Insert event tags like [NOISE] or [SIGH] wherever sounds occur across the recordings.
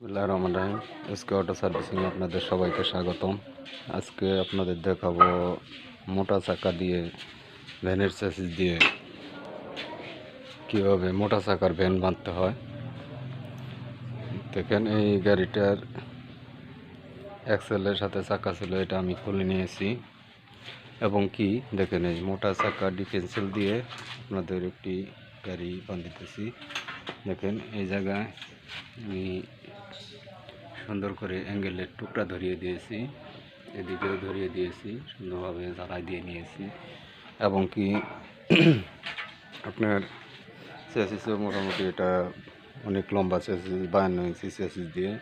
বিল্লাহ রহমান রাহিম। SK auto servicing আপনাদের সবাইকে স্বাগতম। আজকে আপনাদের দেখাবো মোটা চাকা দিয়ে ভ্যানের চ্যাসিস দিয়ে কীভাবে মোটা চাকার ভ্যান বাঁধতে হয়। দেখেন, এই গাড়িটার অ্যাক্সেলের সাথে চাকা ছিল, এটা আমি খুলে নিয়েছি। এবং কি, দেখেন, এই মোটা চাকা ডিফেন্সিল দিয়ে আপনাদের একটি গাড়ি বাঁধিতেছি। দেখেন, এই জায়গায় আমি সুন্দর করে অ্যাঙ্গেলের টুকরা ধরিয়ে দিয়েছি, এদিকেও ধরিয়ে দিয়েছি, সুন্দরভাবে জ্বালাই দিয়ে নিয়েছি। এবং কি [CLEARS THROAT] আপনার চেসিসও মোটামুটি এটা অনেক লম্বা চেসিস বায়ান্ন ইঞ্চি চেসিস দিয়ে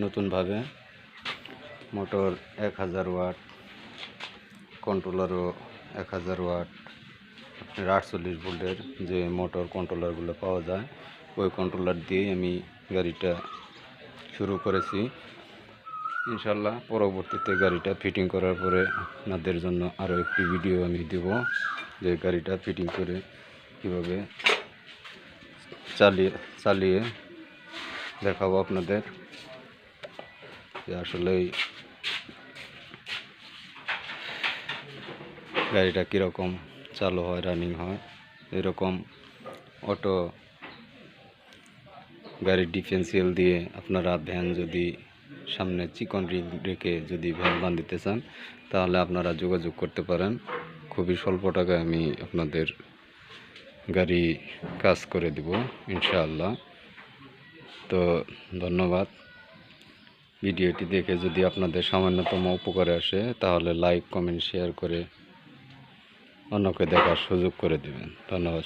নতুনভাবে মোটর এক হাজার ওয়াট, কন্ট্রোলারও এক হাজার ওয়াট, আপনার আটচল্লিশ ভোল্টের যে মোটর কন্ট্রোলারগুলো পাওয়া যায়, ওই কন্ট্রোলার দিয়েই আমি গাড়িটা শুরু করেছি। ইনশাল্লাহ পরবর্তীতে গাড়িটা ফিটিং করার পরে আপনাদের জন্য আরও একটি ভিডিও আমি দেব, যে গাড়িটা ফিটিং করে কীভাবে চালিয়ে চালিয়ে দেখাবো আপনাদের। যে আসলেই গাড়িটা কীরকম চালু হয় রানিং হয়, এরকম অটো গাড়ির ডিফেন্সিয়াল দিয়ে আপনারা ভ্যান যদি সামনে চিকন রিং রেখে যদি ভ্যান বাঁধিতে চান, তাহলে আপনারা যোগাযোগ করতে পারেন। খুবই স্বল্প টাকায় আমি আপনাদের গাড়ি কাজ করে দেব, ইনশাআল্লাহ। তো ধন্যবাদ। ভিডিওটি দেখে যদি আপনাদের সামান্যতম উপকারে আসে, তাহলে লাইক কমেন্ট শেয়ার করে অন্যকে দেখার সুযোগ করে দেবেন। ধন্যবাদ।